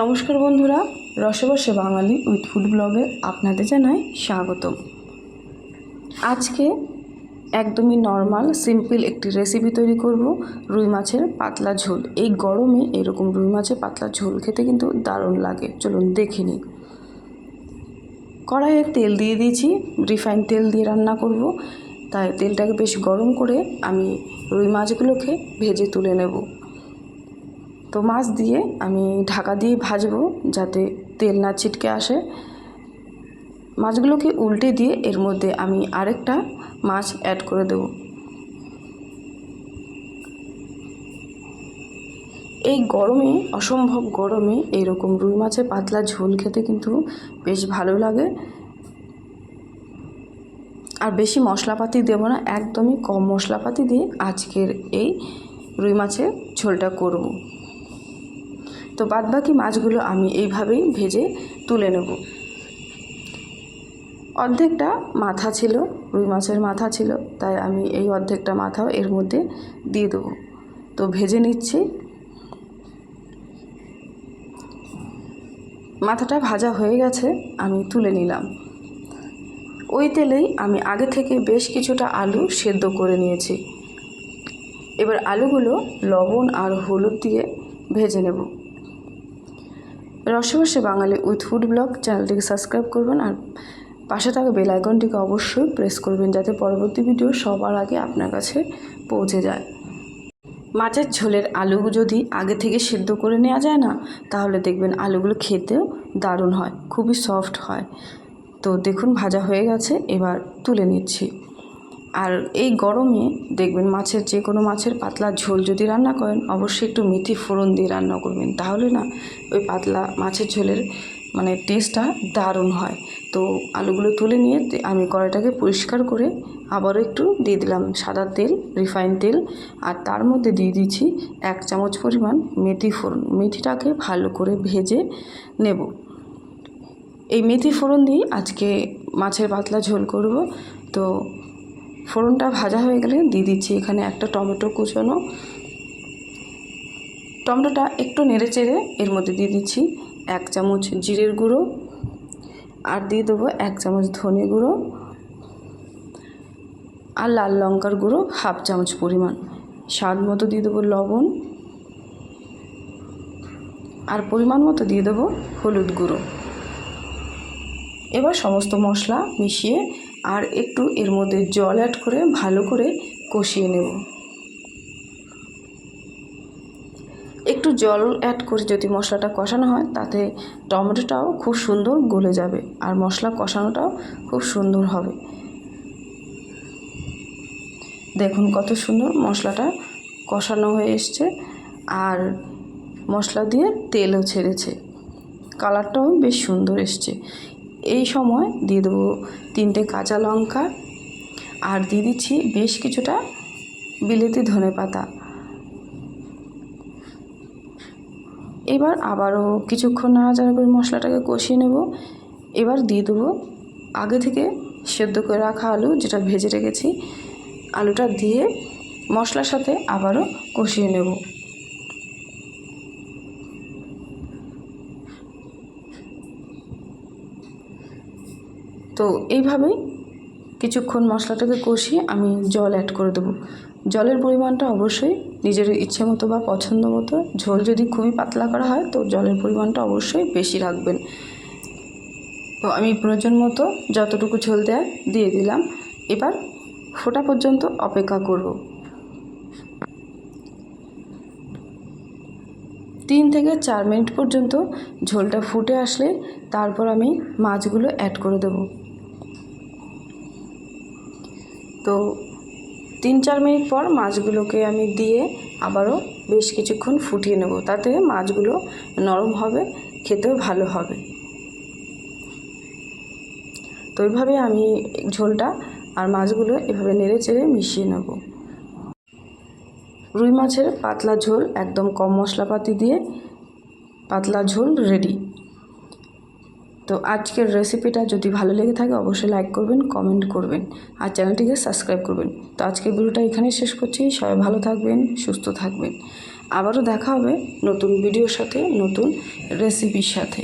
নমস্কার বন্ধুরা, রসবসে Bangali with food ব্লগে আপনাদের জানাই স্বাগতম। আজকে একদমই নর্মাল সিম্পল একটি রেসিপি তৈরি করব, রুই মাছের পাতলা ঝোল। এই গরমে এরকম রুই মাছের পাতলা ঝোল খেতে কিন্তু দারুণ লাগে। চলুন দেখে নিই। কড়াইয়ে তেল দিয়ে দিয়েছি রিফাইন তেল দিয়ে রান্না করব। তাই তেলটাকে বেশ গরম করে আমি রুই মাছগুলোকে ভেজে তুলে নেব। তো মাছ দিয়ে আমি ঢাকা দিয়ে ভাজবো যাতে তেল না ছিটকে আসে। মাছগুলোকে উল্টে দিয়ে এর মধ্যে আমি আরেকটা মাছ অ্যাড করে দেব। এই গরমে, অসম্ভব গরমে এরকম রুই মাছের পাতলা ঝোল খেতে কিন্তু বেশ ভালো লাগে। আর বেশি মশলাপাতি দেবো না, একদমই কম মশলাপাতি দিয়ে আজকের এই রুই মাছের ঝোলটা করব। তো বাদবাকি মাছগুলো আমি এইভাবেই ভেজে তুলে নেব। অর্ধেকটা মাথা ছিল, রুই মাছের মাথা ছিল, তাই আমি এই অর্ধেকটা মাথাও এর মধ্যে দিয়ে দেবো। তো ভেজে নিচ্ছি। মাথাটা ভাজা হয়ে গেছে, আমি তুলে নিলাম। ওই তেলেই আমি আগে থেকে বেশ কিছুটা আলু সেদ্ধ করে নিয়েছি। এবার আলুগুলো লবণ আর হলুদ দিয়ে ভেজে নেব। Roshboshe Bangali with food blog চ্যানেলটিকে সাবস্ক্রাইব করবেন আর পাশে থাকা বেল আইকনটিকে অবশ্যই প্রেস করবেন যাতে পরবর্তী ভিডিও সবার আগে আপনার কাছে পৌঁছে যায়। মাছের ঝোলের আলু যদি আগে থেকে সেদ্ধ করে নেওয়া যায় না, তাহলে দেখবেন আলুগুলো খেতেও দারুণ হয়, খুবই সফট হয়। তো দেখুন, ভাজা হয়ে গেছে, এবার তুলে নিচ্ছি। আর এই গরমে দেখবেন মাছের যে কোনো মাছের পাতলা ঝোল যদি রান্না করেন, অবশ্যই একটু মেথি ফোড়ন দিয়ে রান্না করবেন। তাহলে না, ওই পাতলা মাছের ঝোলের মানে টেস্টটা দারুণ হয়। তো আলুগুলো তুলে নিয়ে আমি কড়াইটাকে পরিষ্কার করে আবারও একটু দিয়ে দিলাম সাদা তেল রিফাইন তেল। আর তার মধ্যে দিয়ে দিচ্ছি এক চামচ পরিমাণ মেথি ফোড়ন। মেথিটাকে ভালো করে ভেজে নেব। এই মেথি ফোড়ন দিয়ে আজকে মাছের পাতলা ঝোল করব। তো ফোড়নটা ভাজা হয়ে গেলে দিয়ে দিচ্ছি এখানে একটা টমেটো কুচানো। টমেটোটা একটু নেড়ে চেড়ে এর মধ্যে দিয়ে দিচ্ছি এক চামচ জিরের গুঁড়ো আর দিয়ে দেবো এক চামচ ধনে গুঁড়ো আর লাল লঙ্কার গুঁড়ো হাফ চামচ পরিমাণ। স্বাদ মতো দিয়ে দেবো লবণ। আর পরিমাণ মতো দিয়ে দেবো হলুদ গুঁড়ো। এবার সমস্ত মশলা মিশিয়ে আর একটু এর মধ্যে জল অ্যাড করে ভালো করে কষিয়ে নেব। একটু জল অ্যাড করে যদি মশলাটা কষানো হয়, তাতে টমেটোটাও খুব সুন্দর গলে যাবে আর মশলা কষানোটাও খুব সুন্দর হবে। দেখুন কত সুন্দর মশলাটা কষানো হয়ে এসছে আর মশলা দিয়ে তেলও ছেড়েছে। কালারটাও বেশ সুন্দর এসছে। এই সময় দিয়ে দেবো তিনটে কাঁচা লঙ্কা আর দিয়ে দিচ্ছি বেশ কিছুটা বিলেতি ধনে পাতা। এবার আবারও কিছুক্ষণ নাড়াচাড়া করে মশলাটাকে কষিয়ে নেব। এবার দিয়ে দেবো আগে থেকে সেদ্ধ করে রাখা আলু যেটা ভেজে রেখেছি। আলুটা দিয়ে মশলার সাথে আবারও কষিয়ে নেব। তো এইভাবেই কিছুক্ষণ মশলাটাকে কষিয়ে আমি জল অ্যাড করে দেবো। জলের পরিমাণটা অবশ্যই নিজের ইচ্ছে মতো বা পছন্দ মতো, ঝোল যদি খুবই পাতলা করা হয় তো জলের পরিমাণটা অবশ্যই বেশি রাখবেন। তো আমি প্রয়োজন মতো যতটুকু ঝোল দেয় দিয়ে দিলাম, এবার ফোটা পর্যন্ত অপেক্ষা করব। তিন থেকে চার মিনিট পর্যন্ত ঝোলটা ফুটে আসলে তারপর আমি মাছগুলো অ্যাড করে দেব। তো তিন চার মিনিট পর মাছগুলোকে আমি দিয়ে আবারও বেশ কিছুক্ষণ ফুটিয়ে নেব। তাতে মাছগুলো নরম হবে, খেতেও ভালো হবে। তো এইভাবে আমি ঝোলটা আর মাছগুলো এভাবে নেড়ে চেড়ে মিশিয়ে নেব। রুই মাছের পাতলা ঝোল একদম কম মশলাপাতি দিয়ে পাতলা ঝোল রেডি তো আজকের রেসিপিটা যদি ভালো লেগে থাকে, অবশ্যই লাইক করবেন কমেন্ট করবেন আর চ্যানেলটিকে সাবস্ক্রাইব করবেন। তো আজকের ভিডিওটা এখানেই শেষ করছি। সবাই ভালো থাকবেন, সুস্থ থাকবেন। আবারও দেখা হবে নতুন ভিডিওর সাথে, নতুন রেসিপির সাথে।